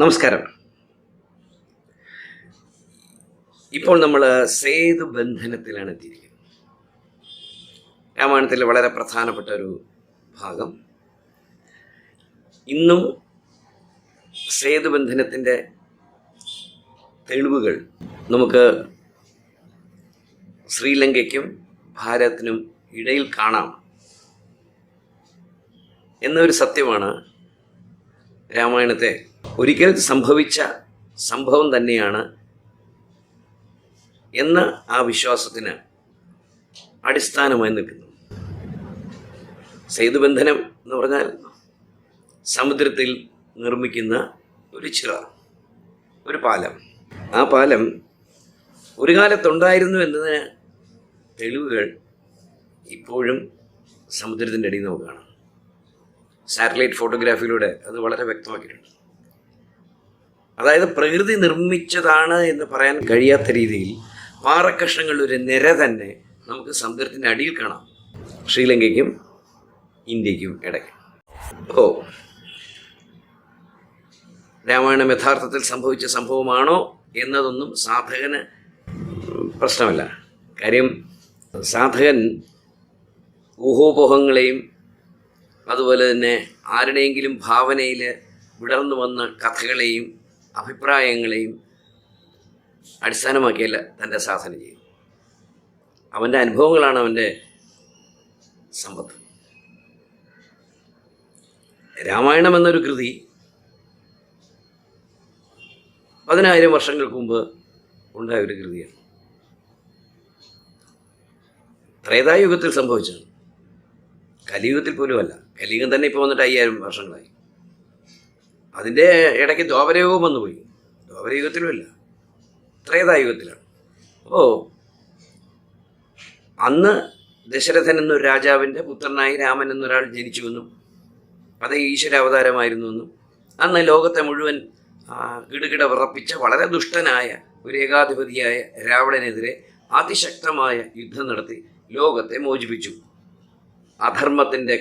നമസ്കാരം. ഇപ്പോൾ നമ്മൾ സേതു ബന്ധനത്തിലാണ് എത്തിയിരിക്കുന്നത്. രാമായണത്തിലെ വളരെ പ്രധാനപ്പെട്ട ഒരു ഭാഗം. ഇന്നും സേതുബന്ധനത്തിന്റെ തെളിവുകൾ നമുക്ക് ശ്രീലങ്കയ്ക്കും ഭാരതത്തിനും ഇടയിൽ കാണാം എന്നൊരു സത്യമാണ് രാമായണത്തെ ഒരിക്കൽ സംഭവിച്ച സംഭവം തന്നെയാണ് എന്ന ആ വിശ്വാസത്തിന് അടിസ്ഥാനമായി നിൽക്കുന്നു സേതുബന്ധനം എന്ന് പറഞ്ഞാൽ സമുദ്രത്തിൽ നിർമ്മിക്കുന്ന ഒരു ചിറ ഒരു പാലം. ആ പാലം ഒരു കാലത്തുണ്ടായിരുന്നു എന്നതിന് തെളിവുകൾ ഇപ്പോഴും സമുദ്രത്തിന്റെ അടിയിൽ നമുക്ക് കാണാം. സാറ്റലൈറ്റ് ഫോട്ടോഗ്രാഫിയിലൂടെ അത് വളരെ വ്യക്തമാക്കിയിട്ടുണ്ട്. അതായത് പ്രകൃതി നിർമ്മിച്ചതാണ് എന്ന് പറയാൻ കഴിയാത്ത രീതിയിൽ പാറക്കഷ്ണങ്ങളുടെ ഒരു നിര തന്നെ നമുക്ക് സമുദ്രത്തിന്റെ അടിയിൽ കാണാം. ശ്രീലങ്കയ്ക്കും ഇന്ത്യക്കും ഇടയ്ക്ക്. ഓ രാമായണം യഥാർത്ഥത്തിൽ സംഭവിച്ച സംഭവമാണോ എന്നതൊന്നും സാധകന് പ്രശ്നമല്ല. കാര്യം സാധകൻ ഊഹോപോഹങ്ങളെയും അതുപോലെ തന്നെ ആരുടെയെങ്കിലും ഭാവനയിൽ വിടർന്നു വന്ന കഥകളെയും അഭിപ്രായങ്ങളെയും അടിസ്ഥാനമാക്കിയല്ല തന്റെ സാധന ചെയ്യും അവന്റെ അനുഭവങ്ങളാണ് അവന്റെ സമ്പത്ത്. രാമായണം എന്നൊരു കൃതി പതിനായിരം വർഷങ്ങൾക്ക് മുമ്പ് ഉണ്ടായ ഒരു കൃതിയാണ്. ത്രേതായുഗത്തിൽ സംഭവിച്ചത്. കലിയുഗത്തിൽ പോലുമല്ല. കലിയുഗം തന്നെ ഇപ്പോൾ വന്നിട്ട് അയ്യായിരം വർഷങ്ങളായി. അതിന്റെ ഇടയ്ക്ക് ദ്വാപരയുഗം വന്നുപോയി ദ്വാപരയുഗത്തിലുമല്ല ത്രേതായുഗത്തിലാണ്. അപ്പോൾ അന്ന് ദശരഥൻ എന്നൊരു രാജാവിന്റെ പുത്രനായി രാമൻ എന്നൊരാൾ ജനിച്ചുവെന്നും അത് ഈശ്വരാവതാരമായിരുന്നുവെന്നും അന്ന് ലോകത്തെ മുഴുവൻ കിടുകിട വിറപ്പിച്ച വളരെ ദുഷ്ടനായ ഒരു ഏകാധിപതിയായ രാവണനെതിരെ അതിശക്തമായ യുദ്ധം നടത്തി ലോകത്തെ മോചിപ്പിച്ചു. അധർമ്മത്തിന്റെ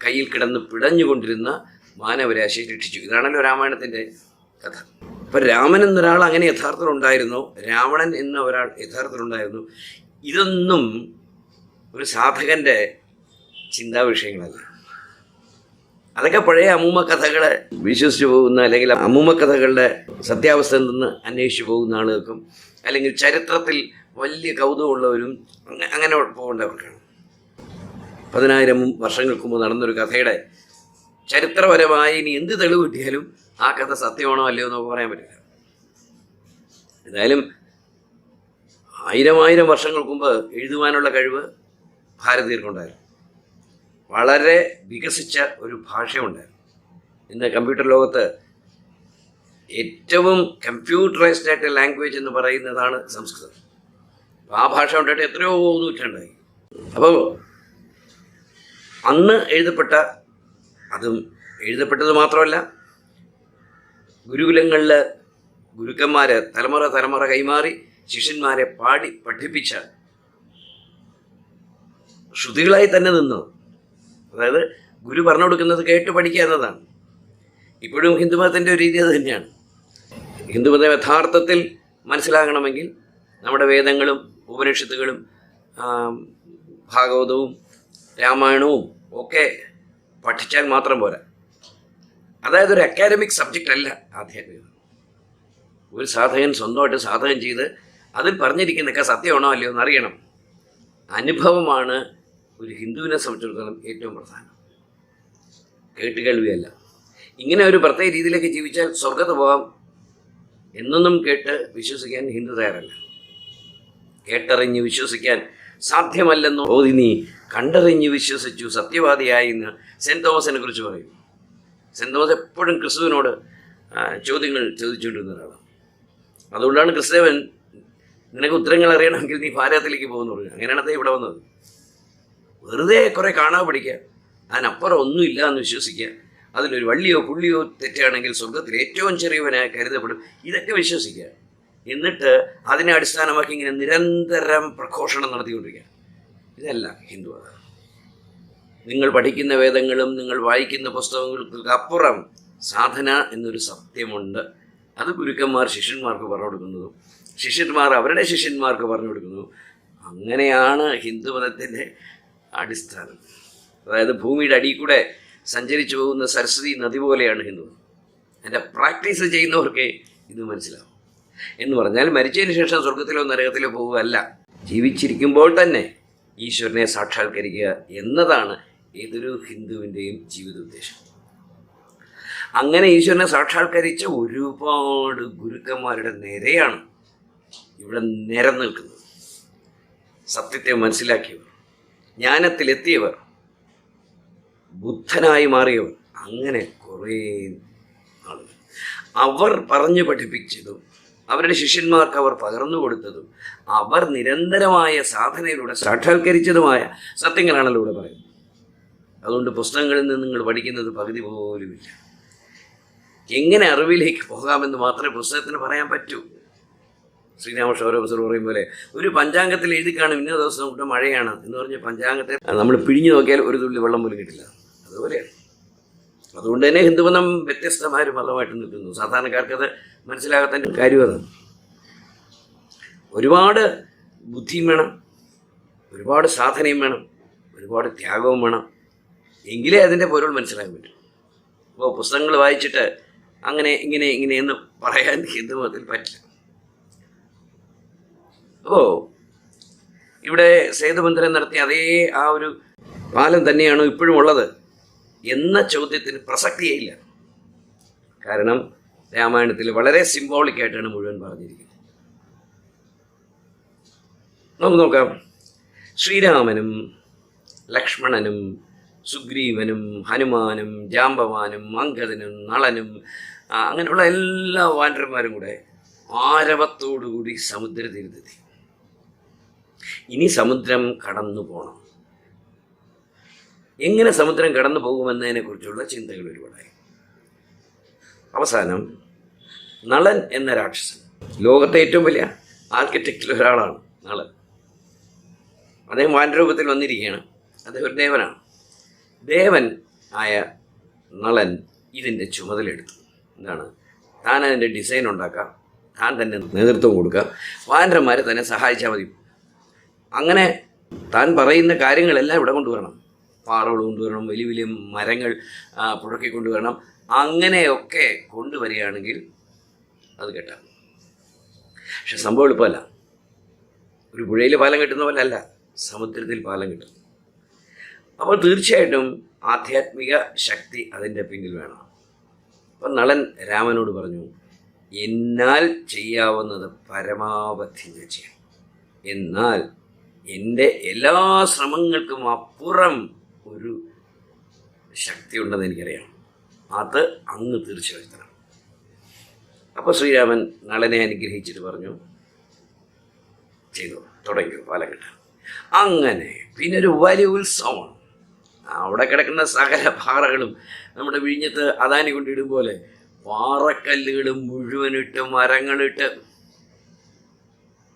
കയ്യിൽ കിടന്ന് പിടഞ്ഞുകൊണ്ടിരുന്ന മാനവരാശിയെ രക്ഷിച്ചു ഇതാണല്ലോ രാമായണത്തിന്റെ കഥ. അപ്പം രാമൻ എന്നൊരാൾ അങ്ങനെ യഥാർത്ഥത്തിൽ ഉണ്ടായിരുന്നു രാവണൻ എന്ന ഒരാൾ യഥാർത്ഥത്തിൽ ഉണ്ടായിരുന്നു ഇതൊന്നും ഒരു സാധകന്റെ ചിന്താ വിഷയങ്ങളല്ല അതൊക്കെ പഴയ അമൂമ കഥകളെ വിശ്വസിച്ചു പോകുന്ന അല്ലെങ്കിൽ അമൂമ കഥകളുടെ സത്യാവസ്ഥ നിന്ന് അന്വേഷിച്ചു പോകുന്ന ആളുകൾക്കും അല്ലെങ്കിൽ ചരിത്രത്തിൽ വലിയ കൗതുകമുള്ളവരും അങ്ങനെ പോകേണ്ടവർക്കാണ്. പതിനായിരം വർഷങ്ങൾക്ക് മുമ്പ് നടന്നൊരു കഥയുടെ ചരിത്രപരമായി ഇനി എന്ത് തെളിവ് കിട്ടിയാലും ആ കഥ സത്യമാണോ അല്ലയോ എന്നൊക്കെ പറയാൻ പറ്റില്ല. എന്തായാലും ആയിരം ആയിരം വർഷങ്ങൾക്ക് മുമ്പ് എഴുതുവാനുള്ള കഴിവ് ഭാരതീയർക്കുണ്ടായിരുന്നു. വളരെ വികസിച്ച ഒരു ഭാഷയുണ്ടായിരുന്നു. ഇന്ന് കമ്പ്യൂട്ടർ ലോകത്ത് ഏറ്റവും കമ്പ്യൂട്ടറൈസ്ഡ് ആയിട്ട് ലാംഗ്വേജ് എന്ന് പറയുന്നതാണ് സംസ്കൃതം. ആ ഭാഷ ഉണ്ടായിട്ട് എത്രയോ നൂറ്റാണ്ടായി. അപ്പോൾ അന്ന് എഴുതപ്പെട്ട അതും എഴുതപ്പെട്ടത് മാത്രമല്ല ഗുരുകുലങ്ങളിൽ ഗുരുക്കന്മാർ തലമുറ തലമുറ കൈമാറി ശിഷ്യന്മാരെ പാടി പഠിപ്പിച്ച ശ്രുതികളായി തന്നെ നിന്നു. അതായത് ഗുരു പറഞ്ഞു കൊടുക്കുന്നത് കേട്ട് പഠിക്കുക എന്നതാണ്. ഇപ്പോഴും ഹിന്ദുമതത്തിന്റെ ഒരു രീതി അത് തന്നെയാണ്. ഹിന്ദുമതം യഥാർത്ഥത്തിൽ മനസ്സിലാകണമെങ്കിൽ നമ്മുടെ വേദങ്ങളും ഉപനിഷത്തുകളും ഭാഗവതവും രാമായണവും ഒക്കെ പഠിച്ചാൽ മാത്രം പോരാ. അതായത് ഒരു അക്കാഡമിക് സബ്ജക്റ്റ് അല്ല ആധ്യാത്മികം ഒരു സാധകൻ സ്വന്തമായിട്ട് സാധകം ചെയ്ത് അതിൽ പറഞ്ഞിരിക്കുന്നതൊക്കെ സത്യമാണോ അല്ലയോ എന്ന് അറിയണം. അനുഭവമാണ് ഒരു ഹിന്ദുവിനെ സംബന്ധിച്ചിടത്തോളം ഏറ്റവും പ്രധാനം. കേട്ട് കേട്ടുകേൾവിയല്ല ഇങ്ങനെ ഒരു പ്രത്യേക രീതിയിലേക്ക് ജീവിച്ചാൽ സ്വർഗത്ത് പോകാം എന്നൊന്നും കേട്ട് വിശ്വസിക്കാൻ ഹിന്ദു തയ്യാറല്ല. കേട്ടറിഞ്ഞ് വിശ്വസിക്കാൻ സാധ്യമല്ലെന്ന്. ഓതി നീ കണ്ടറിഞ്ഞ് വിശ്വസിച്ചു. സത്യവാദിയായി എന്ന് സെന്റ് തോമസിനെ കുറിച്ച് പറയും. സെന്റ് തോമസ് എപ്പോഴും ക്രിസ്തുവിനോട് ചോദ്യങ്ങൾ ചോദിച്ചുകൊണ്ടിരുന്ന ഒരാളാണ്. അതുകൊണ്ടാണ് ക്രിസ്തവൻ നിനക്ക് ഉത്തരങ്ങൾ അറിയണമെങ്കിൽ നീ ഭാരതത്തിലേക്ക് പോകുന്നു പറഞ്ഞു അങ്ങനെയാണ് ഇവിടെ വന്നത്. വെറുതെ കുറെ കാണാതെ പഠിക്കുക. അതിനപ്പുറം ഒന്നുമില്ല എന്ന് വിശ്വസിക്കുക. അതിലൊരു വള്ളിയോ പുള്ളിയോ തെറ്റാണെങ്കിൽ സ്വർഗത്തിൽ ഏറ്റവും ചെറിയവനായി കരുതപ്പെടും. ഇതൊക്കെ വിശ്വസിക്കുക. എന്നിട്ട് അതിനെ അടിസ്ഥാനമാക്കി ഇങ്ങനെ നിരന്തരം പ്രഘോഷണം നടത്തിക്കൊണ്ടിരിക്കുക. ഇതല്ല ഹിന്ദു മതം നിങ്ങൾ പഠിക്കുന്ന വേദങ്ങളും നിങ്ങൾ വായിക്കുന്ന പുസ്തകങ്ങൾക്ക് അപ്പുറം സാധന എന്നൊരു സത്യമുണ്ട്. അത് ഗുരുക്കന്മാർ ശിഷ്യന്മാർക്ക് പറഞ്ഞു കൊടുക്കുന്നതും ശിഷ്യന്മാർ അവരുടെ ശിഷ്യന്മാർക്ക് പറഞ്ഞു കൊടുക്കുന്നു അങ്ങനെയാണ് ഹിന്ദുമതത്തിന്റെ അടിസ്ഥാനം. അതായത് ഭൂമിയുടെ അടിയിൽ കൂടെ സഞ്ചരിച്ചു പോകുന്ന സരസ്വതി നദി പോലെയാണ് ഹിന്ദു എന്റെ പ്രാക്ടീസ് ചെയ്യുന്നവർക്ക് ഇത് മനസ്സിലാവും. എന്ന് പറഞ്ഞാൽ മരിച്ചതിന് ശേഷം സ്വർഗത്തിലോ നരകത്തിലോ പോവുകയല്ല. ജീവിച്ചിരിക്കുമ്പോൾ തന്നെ ഈശ്വരനെ സാക്ഷാത്കരിക്കുക എന്നതാണ് ഏതൊരു ഹിന്ദുവിന്റെയും ജീവിത ഉദ്ദേശം അങ്ങനെ ഈശ്വരനെ സാക്ഷാത്കരിച്ച ഒരുപാട് ഗുരുക്കന്മാരുടെ നിരയാണ് ഇവിടെ നിരനിൽക്കുന്നത് സത്യത്തെ മനസ്സിലാക്കിയവർ ജ്ഞാനത്തിലെത്തിയവർ ബുദ്ധനായി മാറിയവർ അങ്ങനെ കുറേ ആളുകൾ. അവർ പറഞ്ഞു പഠിപ്പിച്ചതും അവരുടെ ശിഷ്യന്മാർക്ക് അവർ പകർന്നു കൊടുത്തതും അവർ നിരന്തരമായ സാധനയിലൂടെ സാക്ഷാത്കരിച്ചതുമായ സത്യങ്ങളാണല്ലോ ഇവിടെ പറയുന്നത്. അതുകൊണ്ട് പുസ്തകങ്ങളിൽ നിന്ന് നിങ്ങൾ പഠിക്കുന്നത് പകുതി പോലുമില്ല എങ്ങനെ അറിവിലേക്ക് പോകാമെന്ന് മാത്രമേ പുസ്തകത്തിന് പറയാൻ പറ്റൂ. ശ്രീരാമ ഷോരോബസർ പറയും പോലെ ഒരു പഞ്ചാംഗത്തിൽ എഴുതി കാണും ഇന്ന ദിവസം കൂട്ടം മഴയാണ് എന്ന് പറഞ്ഞ് പഞ്ചാംഗത്തെ നമ്മൾ പിഴിഞ്ഞു നോക്കിയാൽ ഒരു തുള്ളി വെള്ളം പോലും കിട്ടില്ല. അതുപോലെയാണ്. അതുകൊണ്ട് തന്നെ ഹിന്ദുമതം വ്യത്യസ്തമായ ഒരു മതമായിട്ട് നിൽക്കുന്നു. സാധാരണക്കാർക്കത് മനസ്സിലാകാത്തതിന്റെ കാര്യം അതാണ്. ഒരുപാട് ബുദ്ധിയും വേണം ഒരുപാട് സാധനയും വേണം ഒരുപാട് ത്യാഗവും വേണം. എങ്കിലേ അതിന്റെ പൊരുൾ മനസ്സിലാക്കാൻ പറ്റും. അപ്പോൾ പുസ്തകങ്ങൾ വായിച്ചിട്ട് അങ്ങനെ ഇങ്ങനെ ഇങ്ങനെയെന്ന് പറയാൻ ഹിന്ദുമതത്തിൽ പറ്റില്ല. അപ്പോൾ ഇവിടെ സേതുബന്ധനം നടത്തിയ അതേ ആ ഒരു പാലം തന്നെയാണ് ഇപ്പോഴും ഉള്ളത്. എന്ന ചോദ്യത്തിന് പ്രസക്തിയേ ഇല്ല. കാരണം രാമായണത്തിൽ വളരെ സിംബോളിക് ആയിട്ടാണ് മുഴുവൻ പറഞ്ഞിരിക്കുന്നത്. നമുക്ക് നോക്കാം. ശ്രീരാമനും ലക്ഷ്മണനും സുഗ്രീവനും ഹനുമാനും ജാമ്പവാനും അങ്കദനും നളനും അങ്ങനെയുള്ള എല്ലാ വാനരന്മാരും കൂടെ ആരവത്തോടുകൂടി സമുദ്രതീരത്തെത്തി. ഇനി സമുദ്രം കടന്നു പോകണം എങ്ങനെ സമുദ്രം കടന്നു പോകുമെന്നതിനെ കുറിച്ചുള്ള ചിന്തകൾ ഒരുപാടായി. അവസാനം നളൻ എന്ന രാക്ഷസൻ. ലോകത്തെ ഏറ്റവും വലിയ ആർക്കിടെക്റ്റിൽ ഒരാളാണ് നളൻ. അദ്ദേഹം വാനരൂപത്തിൽ വന്നിരിക്കുകയാണ്. അദ്ദേഹം ഒരു ദേവനാണ്. ദേവൻ ആയ നളൻ ഇതിന്റെ ചുമതലയെടുത്തു. എന്താണ്? താൻ അതിന്റെ ഡിസൈൻ ഉണ്ടാക്കാം താൻ തന്നെ നേതൃത്വം കൊടുക്കുക. വാനരന്മാരെ തന്നെ സഹായിച്ചാൽ മതി. അങ്ങനെ താൻ പറയുന്ന കാര്യങ്ങളെല്ലാം ഇവിടെ കൊണ്ടുവരണം. പാറകൾ കൊണ്ടുവരണം വലിയ വലിയ മരങ്ങൾ പുഴക്കി കൊണ്ടുവരണം അങ്ങനെയൊക്കെ കൊണ്ടുവരികയാണെങ്കിൽ അത് കെട്ടാം. പക്ഷെ സംഭവം എളുപ്പമല്ല. ഒരു പുഴയിൽ പാലം കെട്ടുന്ന പോലെ അല്ല സമുദ്രത്തിൽ പാലം കിട്ടും. അപ്പോൾ തീർച്ചയായിട്ടും ആധ്യാത്മിക ശക്തി അതിന്റെ പിന്നിൽ വേണം. അപ്പം നളൻ രാമനോട് പറഞ്ഞു എന്നാൽ ചെയ്യാവുന്നത് പരമാവധി ചെയ്യാം എന്നാൽ എന്റെ എല്ലാ ശ്രമങ്ങൾക്കും അപ്പുറം ഒരു ശക്തി ഉണ്ടെന്ന് എനിക്കറിയാം. അത് അങ്ങ് തീർച്ചയായിട്ടും അപ്പോൾ ശ്രീരാമൻ നളനെ അനുഗ്രഹിച്ചിട്ട് പറഞ്ഞു ചെയ്തു തുടങ്ങി പാലക്കെട്ട്. അങ്ങനെ പിന്നെ ഒരു വലിയ ഉത്സവമാണ് അവിടെ കിടക്കുന്ന സകല പാറകളും നമ്മുടെ വിഴിഞ്ഞത്ത് അദാനി കൊണ്ടിടും പോലെ പാറക്കല്ലുകൾ മുഴുവനിട്ട് മരങ്ങളിട്ട്.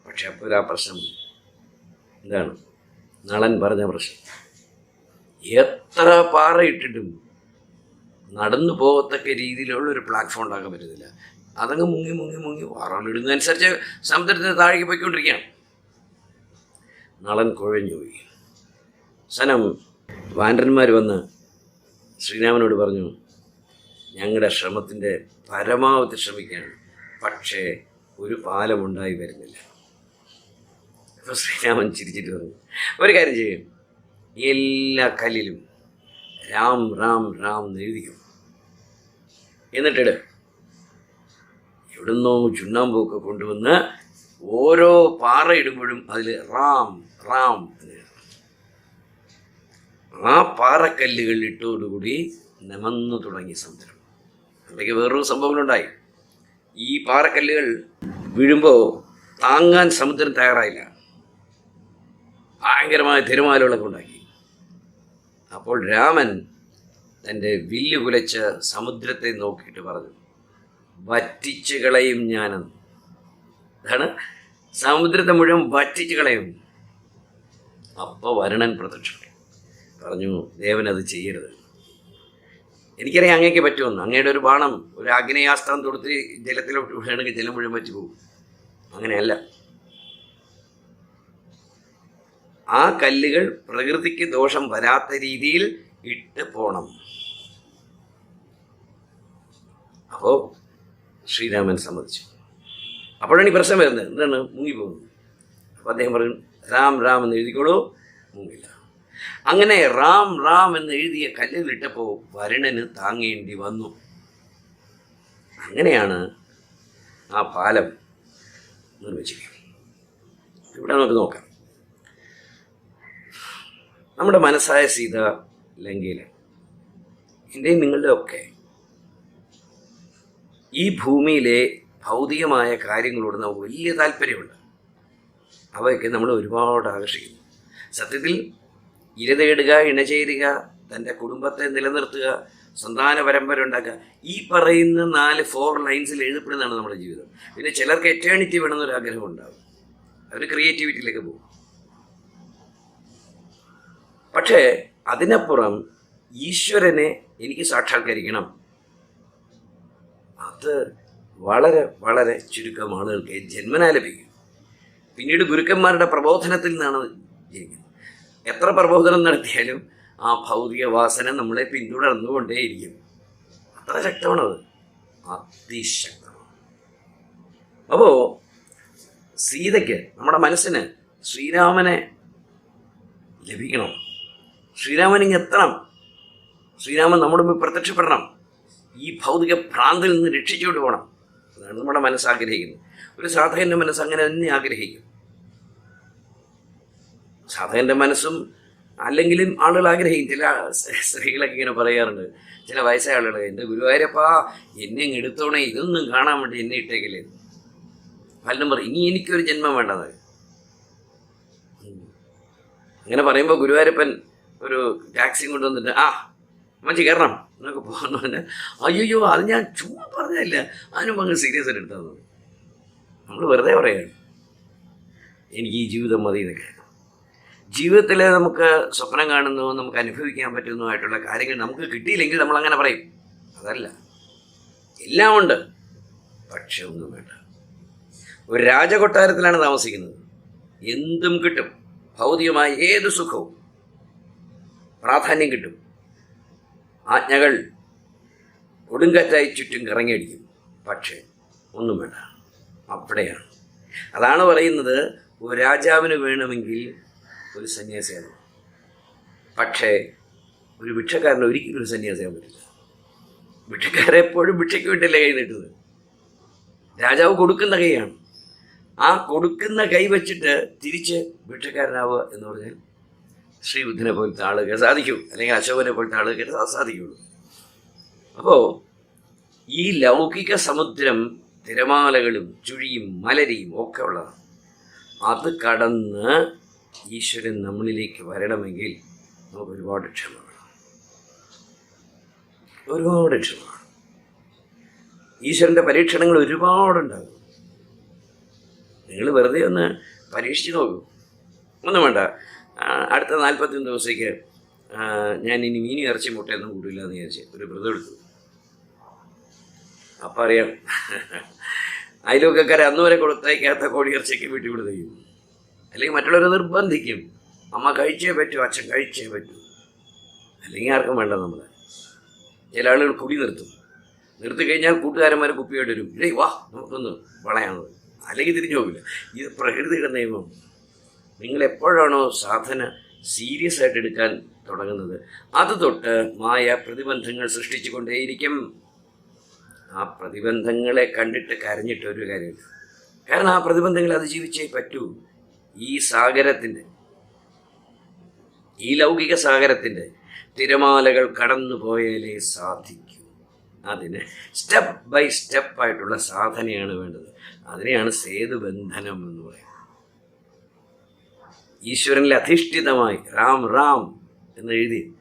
പക്ഷെ അപ്പോൾ ആ പ്രശ്നം. എന്താണ്? നളൻ പറഞ്ഞ പ്രശ്നം. എത്ര പാറ ഇട്ടിട്ടും നടന്നു പോകത്തക്ക രീതിയിലുള്ള ഒരു പ്ലാറ്റ്ഫോം ഉണ്ടാക്കാൻ പറ്റുന്നില്ല അതങ്ങ് മുങ്ങി മുങ്ങി മുങ്ങി പാറകളിടുന്നതനുസരിച്ച് സമുദ്രത്തിന് താഴേക്ക് പോയിക്കൊണ്ടിരിക്കുകയാണ്. നളൻ കുഴഞ്ഞുപോയി സനം വാൻഡന്മാർ വന്ന് ശ്രീരാമനോട് പറഞ്ഞു ഞങ്ങളുടെ ശ്രമത്തിന്റെ പരമാവധി ശ്രമിക്കുകയാണ്. പക്ഷേ ഒരു പാലമുണ്ടായി വരുന്നില്ല. അപ്പോൾ ശ്രീരാമൻ ചിരിച്ചിട്ട് പറഞ്ഞു ഒരു കാര്യം ചെയ്യും. എല്ലാ കല്ലിലും രാം രാം രാം എന്ന് എഴുതിക്കും. എന്നിട്ടിട് എവിടുന്നോ ചുണ്ണാമ്പൊക്കെ കൊണ്ടുവന്ന് ഓരോ പാറ ഇടുമ്പോഴും അതിൽ റാം റാം. ആ പാറക്കല്ലുകൾ ഇട്ടോടുകൂടി നമന്നു തുടങ്ങി സമുദ്രം. അപ്പോഴേക്ക് വേറൊരു സംഭവങ്ങളുണ്ടായി. ഈ പാറക്കല്ലുകൾ വീഴുമ്പോൾ താങ്ങാൻ സമുദ്രം തയ്യാറായില്ല. ഭയങ്കരമായ തിരമാലകളൊക്കെ ഉണ്ടാക്കി. അപ്പോൾ രാമൻ തന്റെ വില്ല് കുലച്ച് സമുദ്രത്തെ നോക്കിയിട്ട് പറഞ്ഞു വറ്റിച്ച് കളയും ഞാനെന്ന് അതാണ് സമുദ്രത്തെ മുഴുവൻ വറ്റിച്ച് കളയും. അപ്പോൾ വരുണൻ പ്രത്യക്ഷപ്പെട്ടു പറഞ്ഞു ദേവൻ അത് ചെയ്യരുത്. എനിക്കറിയാം അങ്ങേക്ക് പറ്റുമെന്ന്. അങ്ങയുടെ ഒരു ബാണം ഒരു ആഗ്നേയാസ്ത്രം തൊടുത്ത് ജലത്തിലോട്ട് വീണെങ്കിൽ ജലം മുഴുവൻ പറ്റി പോകും അങ്ങനെയല്ല. ആ കല്ലുകൾ പ്രകൃതിക്ക് ദോഷം വരാത്ത രീതിയിൽ ഇട്ട് പോണം. അപ്പോൾ ശ്രീരാമൻ സമ്മതിച്ചു. അപ്പോഴാണ് ഈ പ്രശ്നം വരുന്നത്. എന്താണ്? മുങ്ങിപ്പോകുന്നത് അപ്പോൾ അദ്ദേഹം പറയും രാം രാം എന്ന് എഴുതിക്കോളൂ. മുങ്ങില്ല. അങ്ങനെ റാം റാം എന്ന് എഴുതിയ കല്ലുകളിട്ടപ്പോൾ വരുണന് താങ്ങേണ്ടി വന്നു. അങ്ങനെയാണ് ആ പാലം നിർമ്മിച്ചിരിക്കുന്നത്. ഇവിടെ നമുക്ക് നോക്കാം. നമ്മുടെ മനസ്സായ സീത ലങ്കയിൽ എന്റെയും നിങ്ങളുടെ ഒക്കെ. ഈ ഭൂമിയിലെ ഭൗതികമായ കാര്യങ്ങളോട് നമുക്ക് വലിയ താല്പര്യമുണ്ട്. അവയൊക്കെ നമ്മൾ ഒരുപാട് ആകർഷിക്കുന്നു. സത്യത്തിൽ ഇര തേടുക ഇണചേരുക തന്റെ കുടുംബത്തെ നിലനിർത്തുക സന്താന പരമ്പര ഉണ്ടാക്കുക ഈ പറയുന്ന നാല് ഫോർ ലൈൻസിൽ എഴുതപ്പെടുന്നതാണ് നമ്മുടെ ജീവിതം. പിന്നെ ചിലർക്ക് എറ്റേണിറ്റി വേണമെന്നൊരു ആഗ്രഹം ഉണ്ടാകും അവർ ക്രിയേറ്റിവിറ്റിയിലേക്ക് പോകും. പക്ഷേ അതിനപ്പുറം ഈശ്വരനെ എനിക്ക് സാക്ഷാത്കരിക്കണം. അത് വളരെ വളരെ ചുരുക്കം ആളുകൾക്ക് ജന്മനാ ലഭിക്കും. പിന്നീട് ഗുരുക്കന്മാരുടെ പ്രബോധനത്തിൽ നിന്നാണ് ജീവിക്കുന്നത് എത്ര പ്രബോധനം നടത്തിയാലും ആ ഭൗതിക വാസന നമ്മളെ പിന്തുടർന്നുകൊണ്ടേയിരിക്കും. അത്ര ശക്തമാണത്. അതിശക്തമാണ്. അപ്പോൾ സീതയ്ക്ക് നമ്മുടെ മനസ്സിന് ശ്രീരാമനെ ലഭിക്കണം. ശ്രീരാമൻ ഇങ്ങ് എത്തണം. ശ്രീരാമൻ നമ്മുടെ മുമ്പിൽ പ്രത്യക്ഷപ്പെടണം. ഈ ഭൗതിക ഭ്രാന്തിൽ നിന്ന് രക്ഷിച്ചുകൊണ്ട് പോകണം. അതാണ് നമ്മുടെ മനസ്സ് ആഗ്രഹിക്കുന്നത് ഒരു സാധകന്റെ മനസ്സ് അങ്ങനെ തന്നെ ആഗ്രഹിക്കും. സാധകന്റെ മനസ്സും അല്ലെങ്കിലും ആളുകൾ ആഗ്രഹിക്കും. ചില സ്ത്രീകളൊക്കെ ഇങ്ങനെ പറയാറുണ്ട്. ചില വയസ്സായ ആളുകൾ എന്റെ ഗുരുവായൂരപ്പാ എന്നെ ഇങ്ങ് എടുത്തോണേ ഇതൊന്നും കാണാൻ വേണ്ടി എന്നെ ഇട്ടേക്കില്ലേ? പലരും പറയും ഇനി എനിക്കൊരു ജന്മം വേണ്ടത്. അങ്ങനെ പറയുമ്പോൾ ഗുരുവായൂരപ്പൻ ഒരു ടാക്സി കൊണ്ടുവന്നിട്ട് ആ മഞ്ചി കയറണം എന്നൊക്കെ പോകുന്ന പറഞ്ഞാൽ അയ്യോ അത് ഞാൻ ചുമ്മാ പറഞ്ഞില്ല അതിനും അങ്ങ് സീരിയസ് ആയിട്ട് എടുത്തത് നമ്മൾ വെറുതെ പറയുകയാണ് എനിക്ക് ഈ ജീവിതം മതി എന്നൊക്കെ. ജീവിതത്തിൽ നമുക്ക് സ്വപ്നം കാണുന്നു നമുക്ക് അനുഭവിക്കാൻ പറ്റുന്നതുമായിട്ടുള്ള കാര്യങ്ങൾ നമുക്ക് കിട്ടിയില്ലെങ്കിൽ നമ്മൾ അങ്ങനെ പറയും. അതല്ല. എല്ലാം ഉണ്ട്. പക്ഷെ ഒന്നും വേണ്ട. ഒരു രാജകൊട്ടാരത്തിലാണ് താമസിക്കുന്നത്. എന്തും കിട്ടും. ഭൗതികമായ ഏത് സുഖവും. പ്രാധാന്യം കിട്ടും. ആജ്ഞകൾ കൊടുങ്കാറ്റായി ചുറ്റും കറങ്ങിയടിക്കും. പക്ഷേ ഒന്നും വേണ്ട. അവിടെയാണ്. അതാണ് പറയുന്നത് ഒരു രാജാവിന് വേണമെങ്കിൽ ഒരു സന്യാസിയാണ്. പക്ഷേ ഒരു ഭിക്ഷക്കാരന് ഒരിക്കലും ഒരു സന്യാസിയാൻ പറ്റില്ല. ഭിക്ഷക്കാരെപ്പോഴും ഭിക്ഷയ്ക്ക് വേണ്ടിയല്ലേ കൈ നീട്ടുന്നത്? രാജാവ് കൊടുക്കുന്ന കൈയാണ്. ആ കൊടുക്കുന്ന കൈ വെച്ചിട്ട് തിരിച്ച് ഭിക്ഷക്കാരനാവുക എന്ന് പറഞ്ഞാൽ ശ്രീബുദ്ധനെ പോലത്തെ ആളുകൾ സാധിക്കൂ. അല്ലെങ്കിൽ അശോകനെ പോലത്തെ ആളുകൾ സാധിക്കുള്ളൂ. അപ്പോൾ ഈ ലൗകിക സമുദ്രം തിരമാലകളും ചുഴിയും മലരിയും ഒക്കെ ഉള്ളതാണ്. അത് കടന്ന് ഈശ്വരൻ നമ്മളിലേക്ക് വരണമെങ്കിൽ നമുക്ക് ഒരുപാട് ക്ഷമ വേണം ഒരുപാട് ക്ഷമ ഈശ്വരന്റെ പരീക്ഷണങ്ങൾ ഒരുപാടുണ്ടാകും. നിങ്ങൾ വെറുതെ ഒന്ന് പരീക്ഷിച്ച് നോക്കൂ. ഒന്നും വേണ്ട. അടുത്ത നാൽപ്പത്തൊന്ന് ദിവസത്തേക്ക് ഞാൻ ഇനി മീനി ഇറച്ചി മുട്ടയൊന്നും കൂടില്ല എന്ന് ചോദിച്ചു ഒരു വ്രതം എടുത്തു. അപ്പം അറിയാം അയൽവക്കക്കാരെ അന്ന് വരെ കൊടുത്തയക്കാത്ത കോഴി ഇറച്ചിക്ക് വീട്ടിൽ വിടുക ചെയ്യും അല്ലെങ്കിൽ മറ്റുള്ളവരെ നിർബന്ധിക്കും. അമ്മ കഴിച്ചേ പറ്റൂ അച്ഛൻ കഴിച്ചേ പറ്റൂ. അല്ലെങ്കിൽ ആർക്കും വേണ്ട നമ്മൾ ചില ആളുകൾ കുടി നിർത്തും. നിർത്തി കഴിഞ്ഞാൽ കൂട്ടുകാരന്മാരെ കുപ്പിയായിട്ട് വരും. വാ നമുക്കൊന്ന് വളയാണത് അല്ലെങ്കിൽ തിരിഞ്ഞു പോകില്ല ഇത് പ്രകൃതിയുടെ നിയമം നിങ്ങൾ എപ്പോഴാണോ സാധന സീരിയസ് ആയിട്ട് എടുക്കാൻ തുടങ്ങുന്നത്? അത് തൊട്ട് മായ പ്രതിബന്ധങ്ങൾ സൃഷ്ടിച്ചുകൊണ്ടേയിരിക്കും. ആ പ്രതിബന്ധങ്ങളെ കണ്ടിട്ട് കരഞ്ഞിട്ട് ഒരു കാര്യം കാരണം ആ പ്രതിബന്ധങ്ങൾ അതിജീവിച്ചേ പറ്റൂ. ഈ സാഗരത്തിന്റെ ഈ ലൗകിക സാഗരത്തിന്റെ തിരമാലകൾ കടന്നു പോയാലേ സാധിക്കൂ. അതിന് സ്റ്റെപ്പ് ബൈ സ്റ്റെപ്പ് ആയിട്ടുള്ള സാധനയാണ് വേണ്ടത്. അതിനെയാണ് സേതുബന്ധനം എന്ന് പറയുന്നത്. ഈശ്വരനിൽ അധിഷ്ഠിതമായി റാം റാം എന്ന് എഴുതി.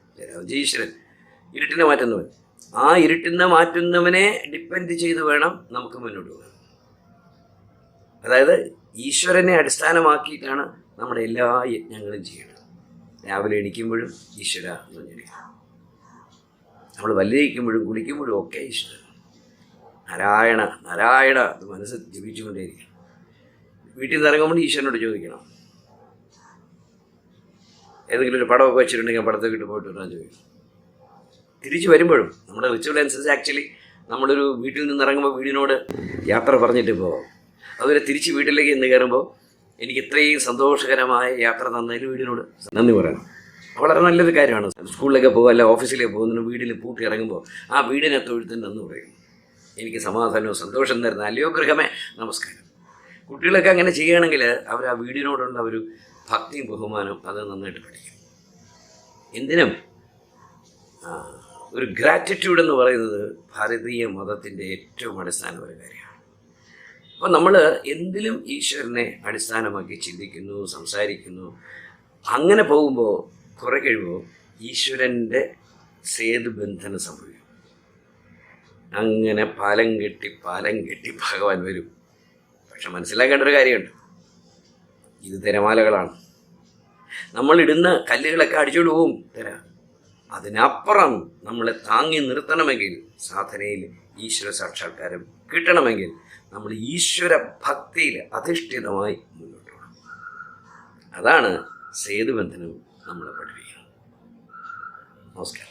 ഈശ്വരൻ ഇരുട്ടിനെ മാറ്റുന്നവൻ. ആ ഇരുട്ടിനെ മാറ്റുന്നവനെ ഡിപ്പെൻഡ് ചെയ്ത് വേണം നമുക്ക് മുന്നോട്ട് പോകാൻ. അതായത് ഈശ്വരനെ അടിസ്ഥാനമാക്കിയിട്ടാണ് നമ്മുടെ എല്ലാ യജ്ഞങ്ങളും ചെയ്യേണ്ടത് രാവിലെ എണീക്കുമ്പോഴും ഈശ്വര എന്ന് പറഞ്ഞിരിക്കണം നമ്മൾ വല്ലിരിക്കുമ്പോഴും കുളിക്കുമ്പോഴും ഒക്കെ ഈശ്വരൻ നാരായണ നാരായണ മനസ്സ് ജപിച്ചുകൊണ്ടേയിരിക്കണം. വീട്ടിൽ നിന്ന് ഇറങ്ങുമ്പോൾ ഈശ്വരനോട് ചോദിക്കണം. ഏതെങ്കിലും ഒരു പടമൊക്കെ വെച്ചിട്ടുണ്ടെങ്കിൽ പടത്തെ ഇട്ട് പോയിട്ട് വരാൻ ചോദിക്കും. തിരിച്ചു വരുമ്പോഴും നമ്മുടെ റിച്വൽ അനുസരിച്ച് ആക്ച്വലി നമ്മളൊരു വീട്ടിൽ നിന്ന് ഇറങ്ങുമ്പോൾ വീടിനോട് യാത്ര പറഞ്ഞിട്ട് പോകാം അതുപോലെ തിരിച്ച് വീട്ടിലേക്ക് ഇന്ന് കയറുമ്പോൾ എനിക്ക് ഇത്രയും സന്തോഷകരമായ യാത്ര തന്നതിന് വീടിനോട് നന്ദി പറയണം. വളരെ നല്ലൊരു കാര്യമാണ്. സ്കൂളിലൊക്കെ പോകുക അല്ല ഓഫീസിലേക്ക് പോകുന്നതിന് വീടിൽ പൂട്ടി ഇറങ്ങുമ്പോൾ ആ വീടിനെ തൊഴുത്തിന് നന്ദി പറയും. എനിക്ക് സമാധാനവും സന്തോഷം തരുന്ന അല്ലയോ ഗൃഹമേ നമസ്കാരം. കുട്ടികളൊക്കെ അങ്ങനെ ചെയ്യുകയാണെങ്കിൽ അവർ ആ വീടിനോടുള്ള ഒരു ഭക്തിയും ബഹുമാനവും അത് നന്നായിട്ട് പഠിക്കും. എന്തിനും ഒരു ഗ്രാറ്റിറ്റ്യൂഡ് എന്ന് പറയുന്നത് ഭാരതീയ മതത്തിന്റെ ഏറ്റവും അടിസ്ഥാനപര കാര്യമാണ്. അപ്പോൾ നമ്മൾ എന്തിലും ഈശ്വരനെ അടിസ്ഥാനമാക്കി ചിന്തിക്കുന്നു സംസാരിക്കുന്നു അങ്ങനെ പോകുമ്പോൾ കുറെ കഴിയുമ്പോൾ ഈശ്വരന്റെ സേതുബന്ധനം സംഭവിക്കും. അങ്ങനെ പാലം കെട്ടി പാലം കെട്ടി ഭഗവാൻ വരും. പക്ഷെ മനസ്സിലാക്കേണ്ട ഒരു കാര്യമുണ്ട്. ഇത് തിരമാലകളാണ്. നമ്മൾ ഇടുന്ന കല്ലുകളൊക്കെ അടിച്ചോണ്ട് പോവും. തിര അതിനപ്പുറം നമ്മളെ താങ്ങി നിർത്തണമെങ്കിൽ സാധനയിൽ ഈശ്വര സാക്ഷാത്കാരം കിട്ടണമെങ്കിൽ നമ്മൾ ഈശ്വര ഭക്തിയിൽ അധിഷ്ഠിതമായി മുന്നോട്ട് പോകണം. അതാണ് സേതുബന്ധനം നമ്മളെ പഠിപ്പിക്കുന്നത്. നമസ്കാരം.